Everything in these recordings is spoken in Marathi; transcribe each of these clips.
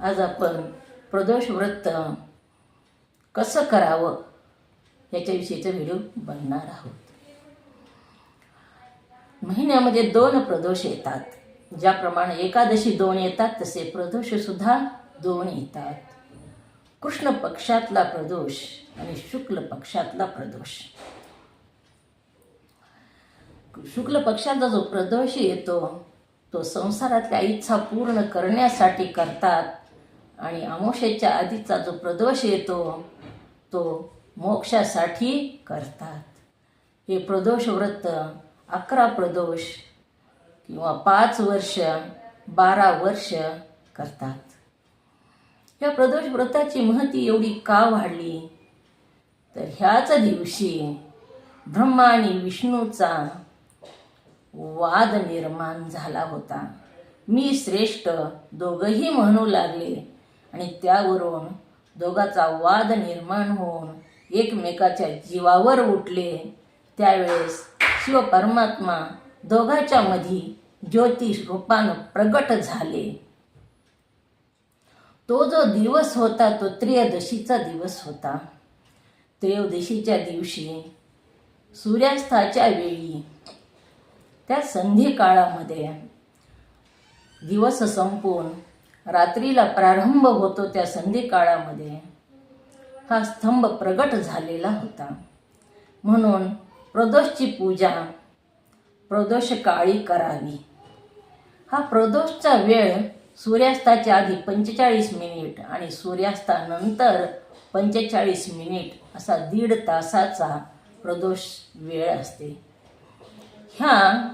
आज आपण प्रदोष व्रत कसं करावं याच्याविषयीचा व्हिडिओ बनणार आहोत. महिन्यामध्ये दोन प्रदोष येतात. ज्याप्रमाणे एकादशी दोन येतात तसे प्रदोष सुद्धा दोन येतात. कृष्ण पक्षातला प्रदोष आणि शुक्ल पक्षातला प्रदोष. शुक्ल पक्षाचा जो प्रदोष येतो तो संसारातल्या इच्छा पूर्ण करण्यासाठी करतात. आणि अमोशेच्या आधीचा जो प्रदोष येतो तो मोक्षासाठी करतात. हे प्रदोष व्रत अकरा प्रदोष किंवा पाच वर्ष बारा वर्ष करतात. या प्रदोष व्रताची महती एवढी का वाढली? तर ह्याच दिवशी ब्रह्मा आणि विष्णूचा वाद निर्माण झाला होता. मी श्रेष्ठ दोघंही म्हणू लागले. आणि त्यावरून दोघाचा वाद निर्माण होऊन एकमेकाच्या जीवावर उठले. त्यावेळेस शिव परमात्मा दोघाच्या मधी ज्योतिष रूपानं प्रगट झाले. तो जो दिवस होता तो त्रयोदशीचा दिवस होता. त्रयोदशीच्या दिवशी सूर्यास्ताच्या वेळी त्या संधी काळामध्ये दिवस संपून रात्रीला प्रारंभ होतो त्या संधी काळामध्ये. हा स्तंभ प्रगट झालेला होता. म्हणून प्रदोषची पूजा प्रदोष काळी करावी. हा प्रदोषचा वेळ सूर्यास्ताच्या आधी पंचेचाळीस मिनिट आणि सूर्यास्तानंतर पंचेचाळीस मिनिट असा दीड तासाचा प्रदोष वेळ असते. ह्या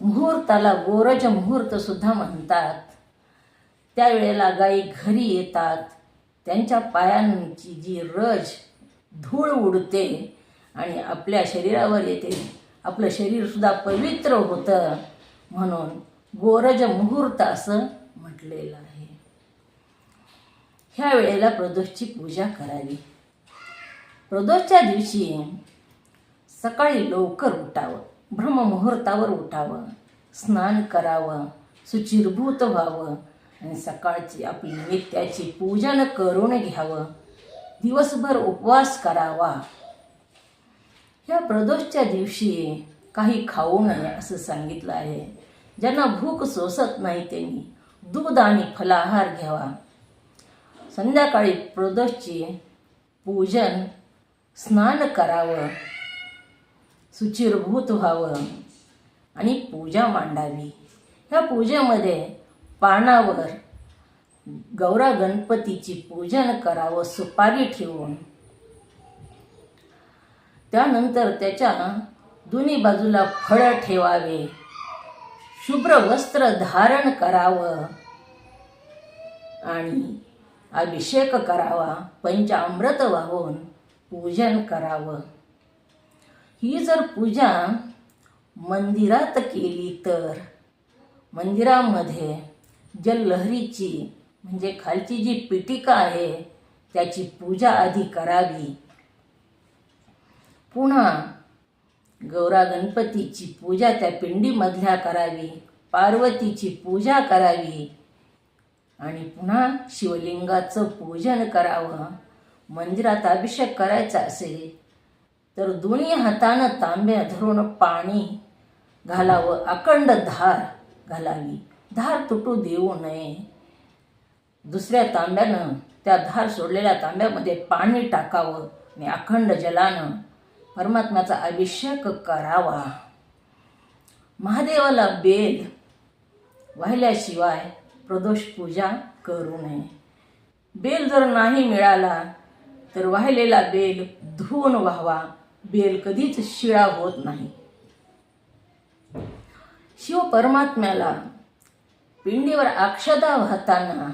मुहूर्ताला गोरज मुहूर्तसुद्धा म्हणतात. त्यावेळेला गायी घरी येतात. त्यांच्या पायांची जी रज धूळ उडते आणि आपल्या शरीरावर येते. आपलं शरीरसुद्धा पवित्र होतं म्हणून गोरज मुहूर्त असं म्हटलेलं आहे. ह्या वेळेला प्रदोषची पूजा करावी. प्रदोषच्या दिवशी सकाळी लवकर उठावं ब्रह्ममुहूर्तावर उठावं स्नान करावं सुचिरभूत व्हावं आणि सकाळची आपली नित्याची पूजन करून घ्यावं. दिवसभर उपवास करावा. ह्या प्रदोषच्या दिवशी काही खाऊ नये असं सांगितलं आहे. ज्यांना भूक सोसत नाही त्यांनी दूध आणि फलाहार घ्यावा. संध्याकाळी प्रदोषची पूजन स्नान करावं. सुचिरभूत व्हावं आणि पूजा मांडावी. ह्या पूजेमध्ये पानावर गौरा गणपतीची पूजन करावं सुपारी ठेवून. त्यानंतर त्याच्या दोन्ही बाजूला फळं ठेवावे शुभ्र वस्त्र धारण करावं आणि अभिषेक करावा पंचामृत वाहून पूजन करावं. ही जर पूजा मंदिरात केली तर मंदिरामध्ये जलहरीची म्हणजे खालची जी पिटिका आहे त्याची पूजा आधी करावी. पुन्हा गौरा गणपतीची पूजा त्या पिंडीमधल्या करावी पार्वतीची पूजा करावी आणि पुन्हा शिवलिंगाचं पूजन करावं. मंदिरात अभिषेक करायचा असेल तर दोन्ही हातानं तांब्या धरून पाणी घालावं अखंड धार घालावी. धार तुटू देऊ नये. दुसऱ्या तांब्यानं त्या धार सोडलेल्या तांब्यामध्ये पाणी टाकावं आणि अखंड जलानं परमात्म्याचा अभिषेक करावा. महादेवाला बेल वाहिल्याशिवाय प्रदोष पूजा करू नये. बेल जर नाही मिळाला तर वाहिलेला बेल धुवून व्हावा. बेल कधीच शिळा होत नाही. शिव परमात्म्याला पिंडीवर अक्षदा वाहताना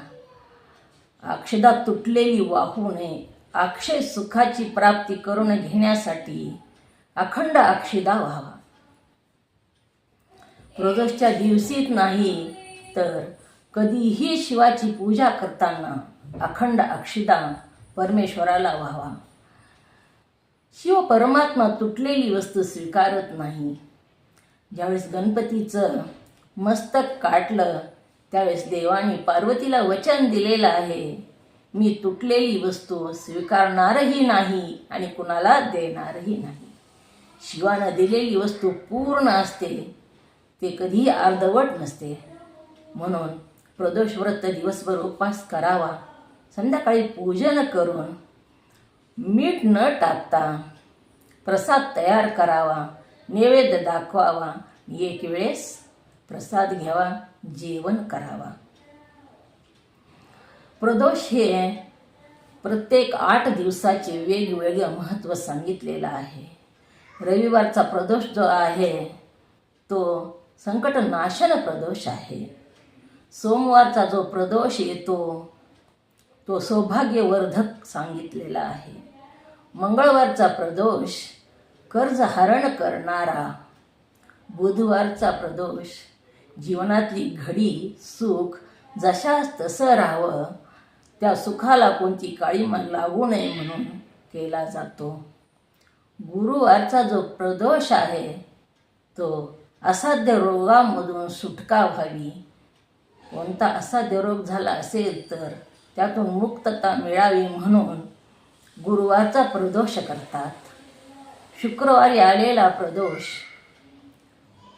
अक्षदा तुटलेली वाहू नये अक्षय सुखाची प्राप्ती करून घेण्यासाठी अखंड अक्षदा व्हावा. प्रदोषच्या दिवशीत नाही तर कधीही शिवाची पूजा करताना अखंड अक्षदा परमेश्वराला व्हावा. शिव परमात्मा तुटलेली वस्तू स्वीकारत नाही. ज्यावेळेस गणपतीचं मस्तक काटलं त्यावेळेस देवाने पार्वतीला वचन दिलेलं आहे. मी तुटलेली वस्तू स्वीकारणारही नाही आणि कुणाला देणारही नाही. शिवानं दिलेली वस्तू पूर्ण असते. ते कधीही अर्धवट नसते. म्हणून प्रदोष व्रत दिवसभर उपवास करावा. संध्याकाळी पूजन करून मीठ न टाकता प्रसाद तयार करावा. नैवेद्य दाखवावा. एक वेळेस प्रसाद घ्यावा जेवण करावा. प्रदोष हे प्रत्येक आठ दिवसाचे वेगवेगळे महत्त्व सांगितलेलं आहे. रविवारचा प्रदोष जो आहे तो संकटनाशन प्रदोष आहे. सोमवारचा जो प्रदोष येतो तो सौभाग्यवर्धक सांगितलेला आहे. मंगळवारचा प्रदोष कर्ज हरण करणारा बुधवारचा प्रदोष जीवनातली घडी सुख जशास तसं राहावं त्या सुखाला कोणती काळीमा लागू नये म्हणून केला जातो. गुरुवारचा जो प्रदोष आहे तो असाध्य रोगामधून सुटका व्हावी. कोणता असाध्य रोग झाला असेल तर त्यातून मुक्तता मिळावी म्हणून गुरुवारचा प्रदोष करतात. शुक्रवारी आलेला प्रदोष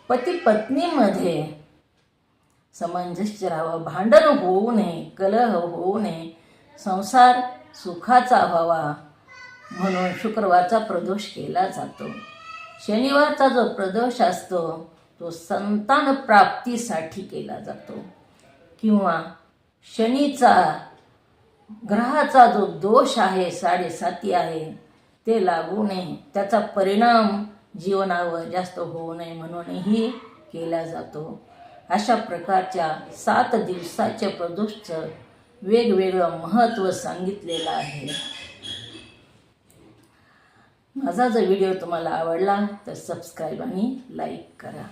पती पत्नीमध्ये समंजस्य राहावं. भांडण होऊ नये कलह होऊ नये. संसार सुखाचा व्हावा म्हणून शुक्रवारचा प्रदोष केला जातो. शनिवारचा जो प्रदोष असतो तो संतान प्राप्तीसाठी केला जातो. किंवा शनीचा ग्रहाचा जो दोष आहे साडेसाती आहे ते लागू नये. त्याचा परिणाम जीवनावर जास्त होऊ नये म्हणूनही केला जातो. अशा प्रकारच्या सात दिवसाच्या प्रदोषचं वेगवेगळं महत्त्व सांगितलेलं आहे. माझा जर व्हिडिओ तुम्हाला आवडला तर सबस्क्राईब आणि लाईक करा.